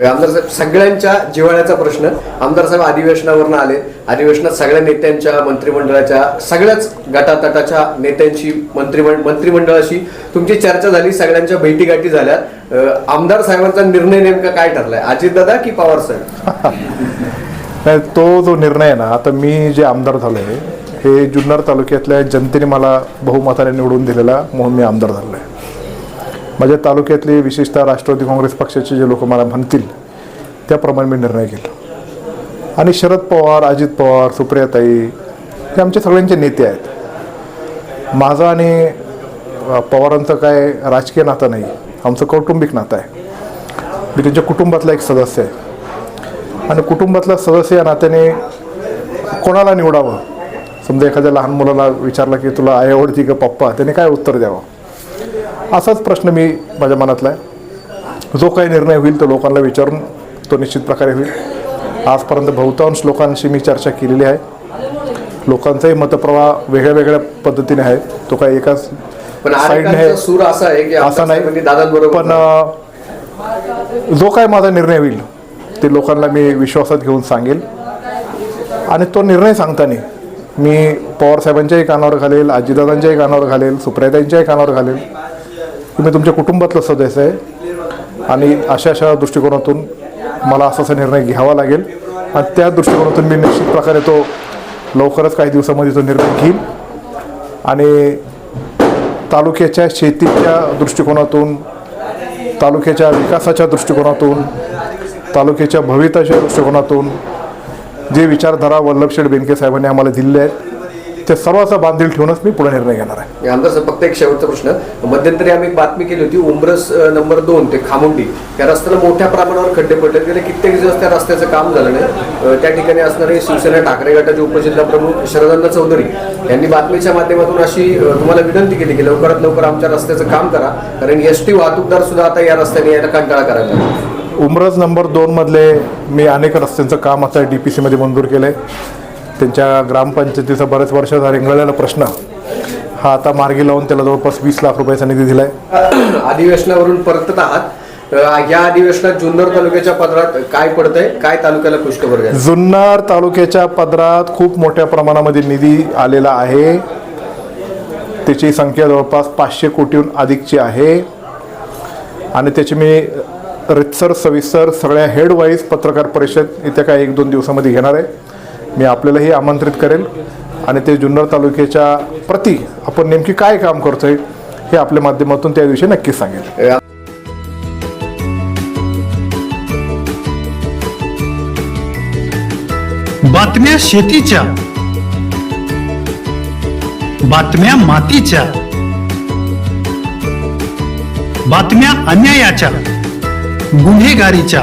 आमदार साहेब सगळ्यांच्या जिव्हाळ्याचा प्रश्न आमदार साहेब अधिवेशनावरून आले. अधिवेशनात सगळ्या नेत्यांच्या मंत्रिमंडळाच्या सगळ्याच गटातटाच्या नेत्यांशी मंत्रिमंड मंत्रिमंडळाशी तुमची चर्चा झाली सगळ्यांच्या भेटीगाठी झाल्या. आमदार साहेबांचा निर्णय नेमका काय ठरलाय? अजितदादा की पवार साहेब? तो जो निर्णय आहे ना आता मी जे आमदार झालोय हे जुन्नर तालुक्यातल्या जनतेने मला बहुमताने निवडून दिलेला म्हणून मी आमदार झालो आहे माझ्या तालुक्यातले विशेषतः राष्ट्रवादी काँग्रेस पक्षाचे जे लोक मला म्हणतील त्याप्रमाणे मी निर्णय केला आणि शरद पवार अजित पवार सुप्रियाताई हे आमचे सगळ्यांचे नेते आहेत. माझं आणि पवारांचं काय राजकीय नातं नाही आमचं कौटुंबिक नातं आहे. मी त्यांच्या कुटुंबातला एक सदस्य आहे. आणि कुटुंबातला सदस्य या नात्याने कोणाला निवडावं? समजा एखाद्या लहान मुलाला विचारलं की तुला आई आवडती का पप्पा? त्याने काय उत्तर द्यावं? असाच प्रश्न मी माझ्या मनातला आहे. जो काही निर्णय होईल तो लोकांना विचारून तो निश्चित प्रकारे होईल. आजपर्यंत बहुतांश लोकांशी मी चर्चा केलेली आहे. लोकांचाही मतप्रवाह वेगळ्या वेगळ्या पद्धतीने आहे. तो काही एकाच साईडने सूर असा आहे की असा नाही. दादांबरोबर पण जो काय माझा निर्णय होईल ते लोकांना मी विश्वासात घेऊन सांगेल. आणि तो निर्णय सांगताना मी पवार साहेबांच्याही कानावर घालेल आजीदादांच्याही कानावर घालेल सुप्रियाताईंच्याही कानावर घालेल की मी तुमच्या कुटुंबातलं सदस्य आहे. आणि अशा अशा दृष्टिकोनातून मला असा असा निर्णय घ्यावा लागेल. आणि त्या दृष्टिकोनातून मी निश्चित प्रकारे तो लवकरच काही दिवसामध्ये तो निर्णय घेईल. आणि तालुक्याच्या शेतीच्या दृष्टिकोनातून तालुक्याच्या विकासाच्या दृष्टिकोनातून तालुक्याच्या भविताच्या दृष्टिकोनातून जे विचारधारा वल्लभशेठ बेनके साहेबांनी आम्हाला दिलेले आहेत ते सर्वाचा बांधील ठेवूनच मी पुढे निर्णय घेणार आहे. आमदार साहेब फक्त एक शेवटचा प्रश्न मध्यंतरी आम्ही एक बातमी केली होती उमरस नंबर दोन ते खामुंडी. त्या रस्त्याला मोठ्या प्रमाणावर खड्डे पडले गेले कित्येक दिवस त्या रस्त्याचं काम झालं नाही. त्या ठिकाणी असणारे शिवसेना ठाकरे गटाचे उपजिल्हा प्रमुख शरदअण्णा चौधरी यांनी बातमीच्या माध्यमातून अशी तुम्हाला विनंती केली की लवकरात लवकर आमच्या रस्त्याचं काम करा. कारण एस टी वाहतूकदार सुद्धा आता या रस्त्याने यायला कंटाळा करायला उमरज नंबर दोनमधले मी अनेक रस्त्यांचं काम आता डी पी सीमध्ये मंजूर केलं आहे त्यांच्या ग्रामपंचायतीचा बरेच वर्षाचा रेंगाळलेला प्रश्न हा आता मार्गी लावून त्याला जवळपास वीस लाख रुपयाचा निधी दिला आहे अधिवेशनावरून परतत आहात. या अधिवेशनात जुन्नर तालुक्याच्या पदरात काय पडतंय? काय तालुक्याला द्या जुन्नर तालुक्याच्या पदरात खूप मोठ्या प्रमाणामध्ये निधी आलेला आहे. त्याची संख्या जवळपास पाचशे कोटीहून अधिकची आहे. आणि त्याची मी रितसर सविस्तर सगळ्या हेडवाईज पत्रकार परिषद येत्या काय एक दोन दिवसामध्ये घेणार आहे. मी आपल्यालाही आमंत्रित करेल. आणि ते जुन्नर तालुक्याच्या प्रती आपण नेमकी काय काम करतोय हे आपल्या माध्यमातून त्या दिवशी नक्कीच सांगेल. बातम्या शेतीच्या बातम्या मातीच्या बातम्या अन्यायाच्या गुन्हेगारीच्या.